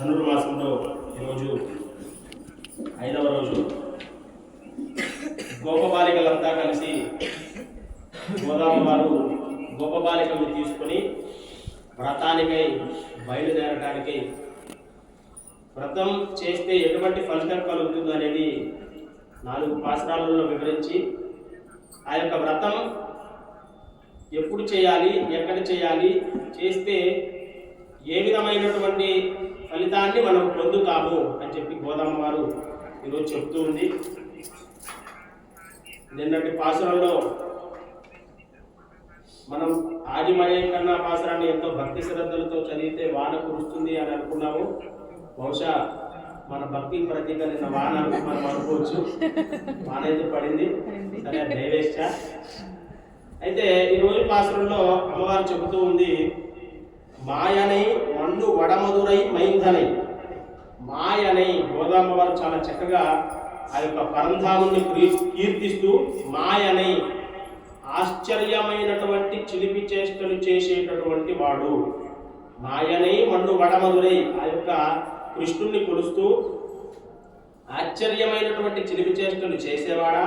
ధనుర్మాసంలో ఈరోజు ఐదవ రోజు గోపబాలికలంతా కలిసి గోదావరి వారు గోపబాలికల్ని తీసుకొని వ్రతానికై బయలుదేరడానికి వ్రతం చేస్తే ఎటువంటి ఫలితం కలుగుతుంది అనేది నాలుగు పాసరాలలో వివరించి ఆ యొక్క వ్రతం ఎప్పుడు చేయాలి ఎక్కడ చేయాలి చేస్తే ఏ విధమైనటువంటి ఫలితాన్ని మనం పొందుతాము అని చెప్పి గోదామ వారు ఈరోజు చెప్తూ ఉంది. నిన్నటి పాసురంలో మనం ఆదిమయం కన్నా పాసురాన్ని ఎంతో భక్తి శ్రద్ధలతో చదివితే వాన కురుస్తుంది అని అనుకున్నాము. బహుశా మన భక్తి ప్రతీక నిన్న వాన మనం అనుకోవచ్చు. వాన అయితే పడింది. సరే దైవేచ్ఛ అయితే ఈ రోజు పాసురంలో అమ్మవారు చెబుతూ ఉంది మాయనై మండు వడమధురై మైంధనై. మాయనై గోదామ్మ వారు చాలా చక్కగా ఆ యొక్క పరంధాముని కీర్తిస్తూ మాయనై ఆశ్చర్యమైనటువంటి చిలిపి చేష్టలు చేసేటటువంటి వాడు. మాయనై మండు వడమధురై ఆ యొక్క కృష్ణుణ్ణి కొలుస్తూ ఆశ్చర్యమైనటువంటి చిలిపి చేష్టలు చేసేవాడా?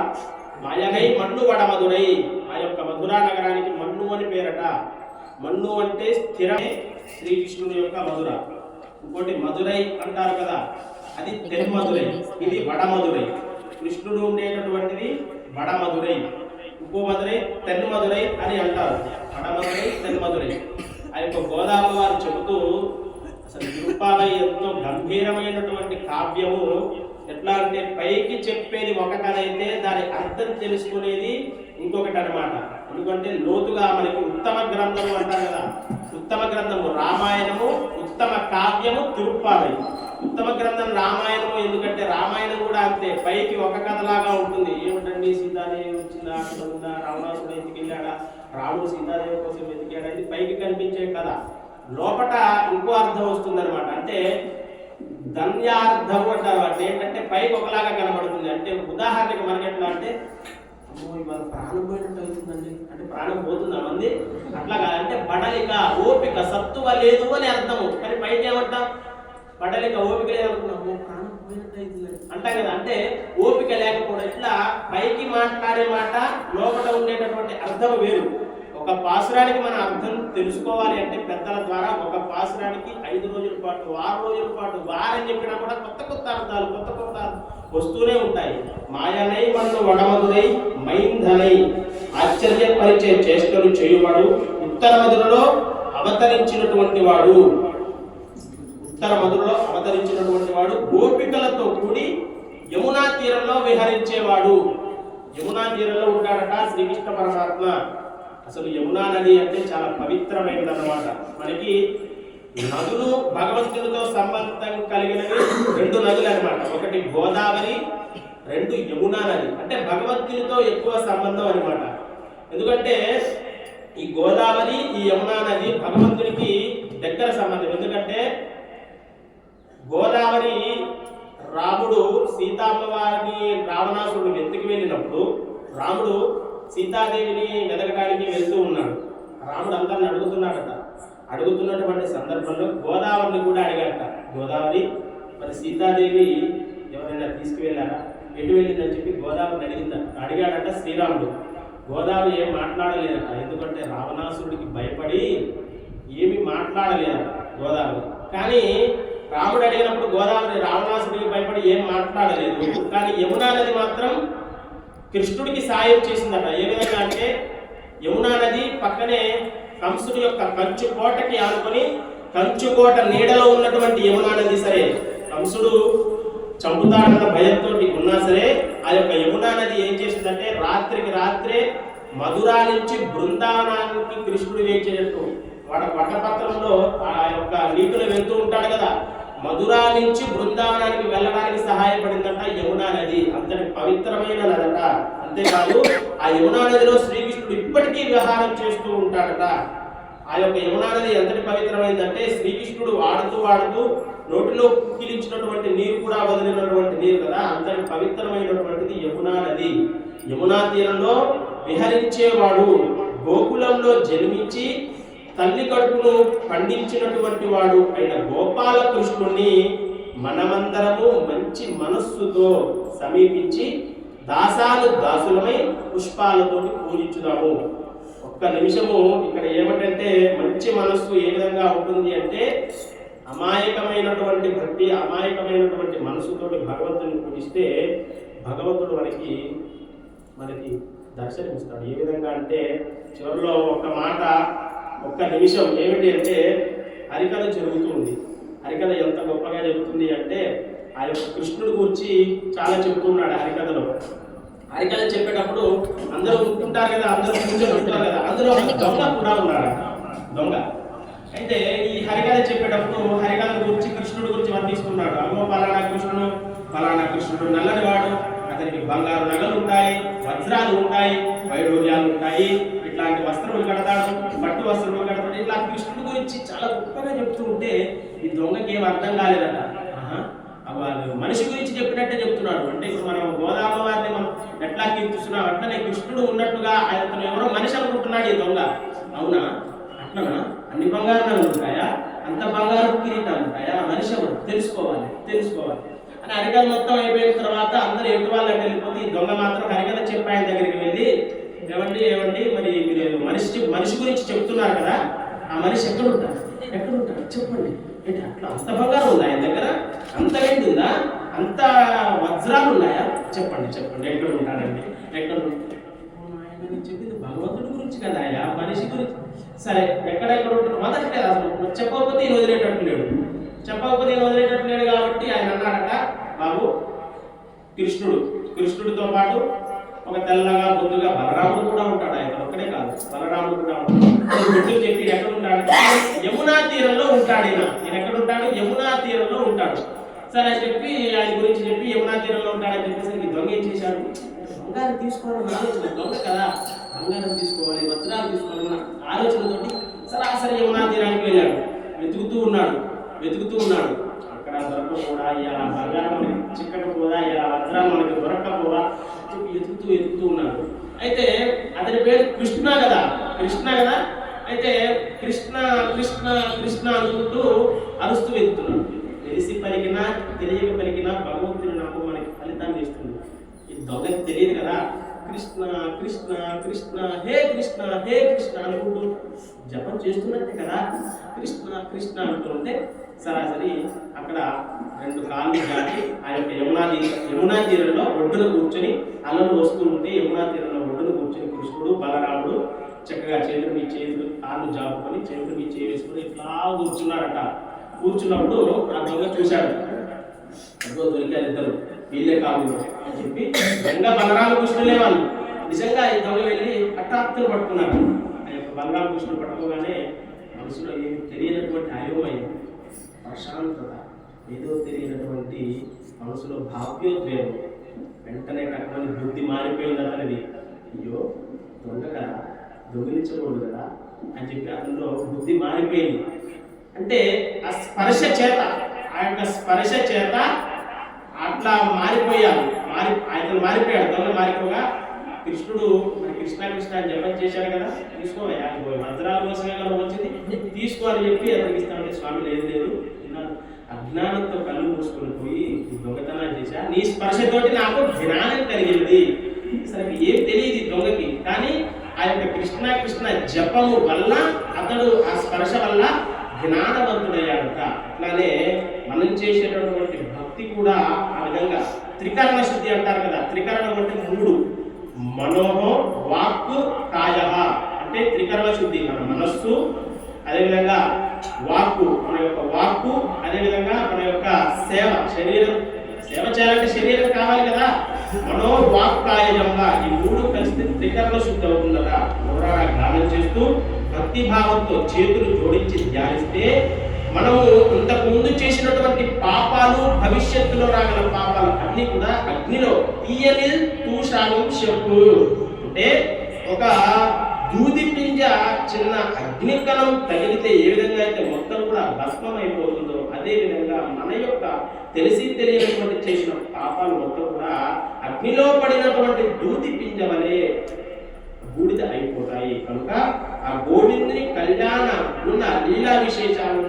మాయనై మన్ను వడమధురై ఆ యొక్క మధురా నగరానికి మన్ను అని పేరట మన్ను అంటే స్థిరమే శ్రీకృష్ణుడి యొక్క మధుర. ఇంకోటి మధురై అంటారు కదా అది తెన్మధురై ఇది వడమధురై. కృష్ణుడు ఉండేటటువంటిది వడమధురై. ఇంకో మధురై తెన్మధురై అని అంటారు. వడమధురై తెన్మధురై. ఆ యొక్క గోదావరి వారు చెబుతూ అసలు తిరుపాలై ఎంతో గంభీరమైనటువంటి కావ్యము ఎట్లా అంటే పైకి చెప్పేది ఒక కథ అయితే దాని అర్థం తెలుసుకునేది ఇంకొకటి అన్నమాట. ఎందుకంటే లోతుగా మనకి ఉత్తమ గ్రంథము అంటారు కదా. ఉత్తమ గ్రంథము రామాయణము ఉత్తమ కావ్యము తిరుప్పాలై ఉత్తమ గ్రంథం రామాయణము ఎందుకంటే రామాయణం కూడా అంతే. పైకి ఒక కథలాగా ఉంటుంది. ఏమిటండి సీతాదేవి వచ్చిందా అక్కడ ఉందా రావణాసుడు ఎత్తుకెళ్ళాడా రాముడు సీతాదేవి కోసం వెతికాడా ఇది పైకి కనిపించే కథ. లోపట ఇంకో అర్థం వస్తుందన్నమాట. అంటే ధన్యార్థం అంటారు. అంటే ఏంటంటే పైకి ఒకలాగా కనబడుతుంది. అంటే ఉదాహరణకి మనకి ఎట్లా అంటే ఇవాళ ప్రాణం పోయినట్టు అవుతుందండి. అంటే ప్రాణం పోతుందా మంది? అట్లాగా అంటే బడలిక ఓపిక సత్తువ లేదు అని అర్థము. కానీ పైకి ఏమంటాం? బడలిక ఓపిక లేదనుకున్నాము ప్రాణం పోయినట్టు అవుతుందండి అంటాం కదా అంటే ఓపిక లేకపోవడం ఇట్లా పైకి మాట్లాడే మాట లోపల ఉండేటటువంటి అర్థం వేరు. ఒక పాసురానికి మన అర్థం తెలుసుకోవాలి అంటే పెద్దల ద్వారా ఒక పాసురానికి ఐదు రోజుల పాటు ఆరు రోజుల పాటు వారని చెప్పినా కూడా కొత్త కొత్త అర్థాలు కొత్త కొత్త వస్తూనే ఉంటాయి. మాయనై మన్ను వడమధురై మైంధనై ఆశ్చర్యపరిచే చేష్టలు చేయువాడు ఉత్తర మధురలో అవతరించినటువంటి వాడు. ఉత్తర మధురలో అవతరించినటువంటి వాడు గోపికలతో కూడి యమునా తీరంలో విహరించేవాడు. యమునా తీరంలో ఉంటాడట శ్రీకృష్ణ పరమాత్మ. అసలు యమునా నది అంటే చాలా పవిత్రమైనది అన్నమాట మనకి నదులు భగవంతుడితో సంబంధం కలిగినవి రెండు నదులు అనమాట ఒకటి గోదావరి రెండు యమునా నది. అంటే భగవంతుడితో ఎక్కువ సంబంధం అనమాట ఎందుకంటే ఈ గోదావరి ఈ యమునా నది భగవంతునికి దగ్గర సంబంధం. ఎందుకంటే గోదావరి రాముడు సీతామ్మవారిని రావణాసురుడు వెతికి వెళ్ళినప్పుడు రాముడు సీతాదేవిని వెతకడానికి వెళ్తూ ఉన్నాడు. రాముడు అందరిని అడుగుతున్నాడట. అడుగుతున్నటువంటి సందర్భంలో గోదావరిని కూడా అడిగాడట గోదావరి మరి సీతాదేవి ఎవరైనా తీసుకువెళ్ళారా? ఎటు వెళ్ళిందని చెప్పి గోదావరిని అడిగింద అడిగాడట శ్రీరాముడు. గోదావరి ఏం మాట్లాడలేదట. ఎందుకంటే రావణాసురుడికి భయపడి ఏమి మాట్లాడలేదట గోదావరి. కానీ రాముడు అడిగినప్పుడు గోదావరి రావణాసుడికి భయపడి ఏం మాట్లాడలేదు. కానీ యమునా నది మాత్రం కృష్ణుడికి సాయం చేసిందట. ఏ విధంగా అంటే యమునా నది పక్కనే కంసుడి యొక్క కంచు కోటకి ఆనుకొని కంచు కోట నీడలో ఉన్నటువంటి యమునా నది సరే కంసుడు చంపుతాడన్న భయంతో ఉన్నా సరే ఆ యొక్క యమునా నది ఏం చేసిందంటే రాత్రికి రాత్రే మధురా నుంచి బృందావనానికి కృష్ణుడు వేచేటట్టు వాడ వటపత్రంలో ఆ యొక్క నీటిలో వెళ్తూ ఉంటాడు కదా మధురా నుంచి బృందావనానికి వెళ్ళడానికి సహాయపడిందట యమునా నది. అంతటి పవిత్రమైన నదట. అంతేకాదు ఆ యమునా నదిలో శ్రీకృష్ణుడు ఇప్పటికీ విహారం చేస్తూ ఉంటాడట. ఆ యొక్క యమునా నది ఎంతటి పవిత్రమైందంటే శ్రీకృష్ణుడు వాడుతూ వాడుతూ నోటిలో పుక్కిలించినటువంటి నీరు కూడా వదిలినటువంటి నీరు కదా. అంతటి పవిత్రమైనటువంటిది యమునా నది. యమునా తీరంలో విహరించేవాడు గోకులంలో జన్మించి తల్లి కడుపును పండించినటువంటి వాడు అయిన గోపాలకృష్ణుణ్ణి మనమందరము మంచి మనస్సుతో సమీపించి దాసాలు దాసులమై పుష్పాలతో పూజించుదాము. ఒక్క నిమిషము ఇక్కడ ఏమిటంటే మంచి మనస్సు ఏ విధంగా ఉంటుంది అంటే అమాయకమైనటువంటి భక్తి అమాయకమైనటువంటి మనసుతోటి భగవంతుని పూజిస్తే భగవంతుడు మనకి మనకి దర్శనమిస్తాడు. ఏ విధంగా అంటే చివరిలో ఒక మాట ఒక్క నిమిషం ఏమిటి అంటే హరికథ జరుగుతుంది. హరికథ ఎంత గొప్పగా జరుగుతుంది అంటే ఆ యొక్క కృష్ణుడి గురించి చాలా చెప్తున్నాడు హరికథలో. హరికథ చెప్పేటప్పుడు అందరూ ఉంటుంటారు కదా అందరూ కూర్చొని ఉంటారు కదా అందులో దొంగ కూడా ఉన్నాడు. దొంగ? అయితే ఈ హరికథ చెప్పేటప్పుడు హరికథ గురించి కృష్ణుడు గురించి వర్ణిస్తున్నాడు అమ్మో పలానా కృష్ణుడు పలానా కృష్ణుడు నల్లని వాడు అతనికి బంగారు నగలు ఉంటాయి వజ్రాలు ఉంటాయి వైడూర్యాలు ఉంటాయి. ఇట్లాంటి వస్త్రములు కడతాడు పట్టు వస్త్రములు కడతాడు ఇట్లా కృష్ణుడి గురించి చాలా గొప్పగా చెప్తూ ఉంటే ఈ దొంగకి ఏం అర్థం కాలేదట. ఆహా, వాళ్ళు మనిషి గురించి చెప్పినట్టే చెప్తున్నాడు. అంటే ఇప్పుడు మనం గోదావరి వారిని మనం ఎట్లా కీర్తిస్తున్నాం? అట్లనే కృష్ణుడు ఉన్నట్టుగా అతను ఎవరో మనిషి అనుకుంటున్నాడు ఈ దొంగ. అవునా? అట్లనా? అన్ని బంగారాలు ఉంటాయా? అంత బంగారు కిరీటాలు ఉంటాయా? మనిషి ఎవరు? తెలుసుకోవాలి తెలుసుకోవాలి. అని హరికథ మొత్తం అయిపోయిన తర్వాత అందరూ ఎటు వాళ్ళకి వెళ్ళిపోతే ఈ దొంగ మాత్రం హరికథ చెప్పాయన దగ్గరికి వెళ్ళి ఏమండి ఏమండి మరి మీరు మనిషి మనిషి గురించి చెప్తున్నారు కదా ఆ మనిషి ఎక్కడ ఉంటారు ఎక్కడ ఉంటారు చెప్పండి. ఏంటి అట్లా అంత బంగారం ఉందా ఆయన దగ్గర? అంత ఏంటి ఉందా? అంత వజ్రాలు ఉన్నాయా? చెప్పండి చెప్పండి ఎక్కడ ఉంటారండి ఎక్కడ ఉంటాడు? చెప్పింది భగవంతుడి గురించి కదా అయ్యా మనిషి గురించి. సరే ఎక్కడెక్కడ ఉంటారు మొదటి కదా అసలు చెప్పకపోతే ఈయన వదిలేటట్టు లేడు. చెప్పకపోతే నేను వదిలేటట్టు లేడు కాబట్టి ఆయన అన్నాడట బాబు కృష్ణుడు కృష్ణుడితో పాటు ఒక తెల్లగా ముందుగా బలరాముడు కూడా ఉంటాడు. ఆయన ఒక్కడే కాదు బలరాముడు కూడా ఉంటాడు. చెప్పి ఎక్కడ ఉంటాడు? యమునా తీరంలో ఉంటాడు ఈయన. ఈయన ఎక్కడ ఉంటాడు? యమునా తీరంలో ఉంటాడు. సరే అని చెప్పి ఆయన గురించి చెప్పి యమునా తీరంలో ఉంటాడని చెప్పేసరికి దొంగ ఏం చేశాడు? బంగారం తీసుకోవాలని ఆలోచన. దొంగ కదా. బంగారం తీసుకోవాలి వజ్రాలు తీసుకోవాలన్న ఆలోచనతోటి సరాసరి యమునా తీరానికి వెళ్ళాడు. వెతుకుతూ ఉన్నాడు. వెతుకుతూ ఉన్నాడు. అక్కడ దొరకకూడా ఇలా బంగారం మనకి చిక్కకపోదా ఇలా వజ్రాలు మనకి దొరకకపోదా చెప్పి వెతుకుతూ వెతుకుతూ ఉన్నాడు. అయితే అతని పేరు కృష్ణ కదా? కృష్ణ కదా? అయితే కృష్ణ కృష్ణ కృష్ణ అనుకుంటూ అరుస్తూ వెతుకుతున్నాడు. తెలిసి పలికినా తెలియక పలికినా భగవంతుని నాకు మనకి ఫలితాన్ని ఇస్తుంది ఈ దొంగకి తెలియదు కదా? కృష్ణ కృష్ణ కృష్ణ హే కృష్ణ హే కృష్ణ అనుకుంటూ జపం చేస్తున్నట్టే కదా? కృష్ణ కృష్ణ అంటుంటే సరాసరి అక్కడ రెండు కాళ్ళు దాటి ఆ యొక్క యమునా యమునా తీరంలో ఒడ్డున కూర్చొని అలలు వస్తూ ఉంటే యమునా తీరంలో ఒడ్డున కూర్చొని కృష్ణుడు బలరాముడు చక్కగా చేతులు మీ చేతులు కాళ్ళు జాపుకొని చేతులు మీ చేయి వేసుకొని ఇట్లా కూర్చున్నారట. కూర్చున్నప్పుడు ఆ దొంగ చూశాడు. అదిగో దొరికారు ఇద్దరు. వీళ్ళే కాళ్ళు అని చెప్పి నిజంగా బలరామకృష్ణులే వాళ్ళు. నిజంగా ఈ దొంగ వెళ్ళి హఠాత్తును పట్టుకున్నారు. ఆ యొక్క బలరామకృష్ణుడు పట్టుకోగానే మనసులో ఏమి తెలియనటువంటి అయోమయం ప్రశాంతత ఏదో తెలియనటువంటి మనసులో భావ్యోద్వేగం వెంటనే కట్టని బుద్ధి మారిపోయింది అతనిది. అయ్యో దొంగ కదా దొంగిలించకూడదు కదా అని చెప్పి అతనిలో బుద్ధి మారిపోయింది. అంటే ఆ స్పర్శ చేత ఆ యొక్క స్పర్శ చేత అట్లా మారిపోయాడు మారి ఆయన మారిపోయాడు దొంగ మారిపోగా కృష్ణుడు మరి కృష్ణ కృష్ణ అని జపం చేశాడు కదా తీసుకోవయ్యా ఇదిగో వజ్రాల కోసమే కదా వచ్చింది? తీసుకో అని చెప్పి అతనికి ఇస్తామంటే స్వామి లేదు లేదు. అజ్ఞానంతో కళ్ళు మూసుకొని పోయి దొంగతనాలు చేశా. నీ స్పర్శతోటి నాకు జ్ఞానం కలిగింది. సరే ఏం తెలియదు దొంగకి. కానీ ఆ యొక్క కృష్ణ కృష్ణ జపము వల్ల అతడు ఆ స్పర్శ వల్ల జ్ఞానవంతుడయ్యాడట. అట్లానే మనం చేసేటటువంటి భక్తి కూడా ఆ విధంగా త్రికరణ శుద్ధి అంటారు కదా. త్రికరణం అంటే మూడు మనోహో వాక్కు కాయ. అంటే త్రికరణ శుద్ధి. మన మనస్సు అదేవిధంగా వాక్కు మన యొక్క వాక్కు అదేవిధంగా మన యొక్క సేవ శరీరం. సేవ చేయాలంటే శరీరం కావాలి కదా. మనో వాక్కాయంగా ఈ మూడు కలిసి త్రికరణ శుద్ధి అవుతుందట. నోరారా గానం చేస్తూ భక్తి భావంతో చేతులు జోడించి ధ్యానిస్తే మనము ఇంతకు ముందు చేసినటువంటి పాపాలు భవిష్యత్తులో రాగల పాపాలు అన్ని కూడా అగ్నిలో తీయని తూషాలు చెప్పు అంటే ఒక దూది పింజ చిన్న అగ్నికణం తగిలితే ఏ విధంగా అయితే మొత్తం కూడా భస్మం అయిపోతుందో అదే విధంగా మన యొక్క తెలిసి తెలియనటువంటి చేసిన పాపాలు మొత్తం కూడా అగ్నిలో పడినటువంటి దూది పింజ వలె బూడిద అయిపోతాయి. కనుక ఆ గోవిందుని కళ్యాణ ఉన్న లీలా విశేషాలను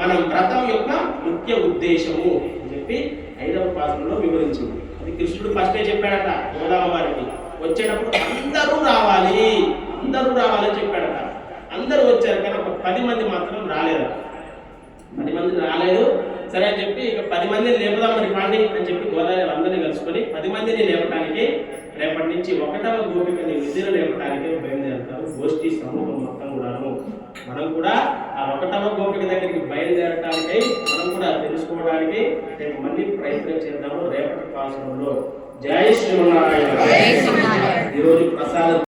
మనం వ్రతం యొక్క ముఖ్య ఉద్దేశము అని చెప్పి ఐదవ పాత్రలో వివరించింది. అది కృష్ణుడు ఫస్టే చెప్పాడట గోదామ వారికి. వచ్చేటప్పుడు అందరూ రావాలి అందరూ రావాలని చెప్పాడట. అందరూ వచ్చారు కానీ ఒక పది మంది మాత్రం రాలేదు పది మంది రాలేదు. సరే అని చెప్పి ఇక పది మందిని లేపుదాం మరి పాండి అని చెప్పి గోదావరి అందరినీ కలుసుకొని పది మందిని లేపడానికి రేపటి నుంచి ఒకటవ గోపికని విధులు లేపడానికి బయలుదేరుతారు. గోష్ఠి సమూహం మొత్తం కూడాను. మనం కూడా ఆ ఒకటవ గోపిక దగ్గరికి బయలుదేరటానికై మనం కూడా తెలుసుకోవడానికి రేపు మళ్ళీ ప్రయత్నం చేద్దాము రేపటి పాసంలో జై శ్రీమన్నారాయణ. ఈరోజు ప్రసాదం